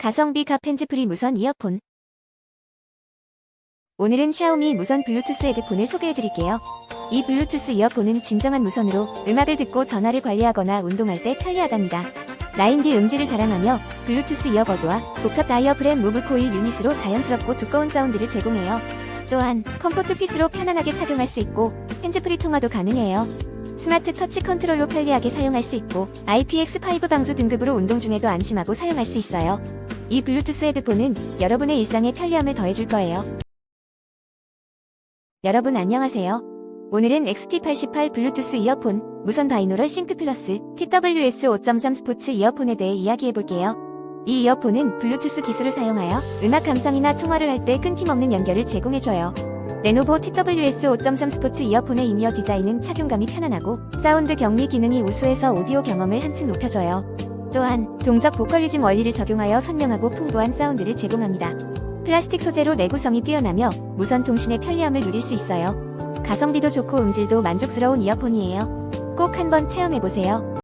가성비 갑 핸즈프리 무선 이어폰. 오늘은 샤오미 무선 블루투스 헤드폰을 소개해드릴게요. 이 블루투스 이어폰은 진정한 무선으로 음악을 듣고 전화를 관리하거나 운동할 때 편리하답니다. 라인디 음질을 자랑하며 블루투스 이어버드와 복합 다이어프램 무브 코일 유닛으로 자연스럽고 두꺼운 사운드를 제공해요. 또한 컴포트 핏으로 편안하게 착용할 수 있고 핸즈프리 통화도 가능해요. 스마트 터치 컨트롤로 편리하게 사용할 수 있고 IPX5 방수 등급으로 운동 중에도 안심하고 사용할 수 있어요. 이 블루투스 헤드폰은 여러분의 일상에 편리함을 더해줄 거예요. 여러분 안녕하세요. 오늘은 XT88 블루투스 이어폰 무선 바이노럴 싱크 플러스 TWS 5.3 스포츠 이어폰에 대해 이야기해볼게요. 이 이어폰은 블루투스 기술을 사용하여 음악 감상이나 통화를 할 때 끊김없는 연결을 제공해줘요. 레노버 TWS 5.3 스포츠 이어폰의 인이어 디자인은 착용감이 편안하고 사운드 격리 기능이 우수해서 오디오 경험을 한층 높여줘요. 또한 동적 보컬리즘 원리를 적용하여 선명하고 풍부한 사운드를 제공합니다. 플라스틱 소재로 내구성이 뛰어나며 무선 통신의 편리함을 누릴 수 있어요. 가성비도 좋고 음질도 만족스러운 이어폰이에요. 꼭 한번 체험해보세요.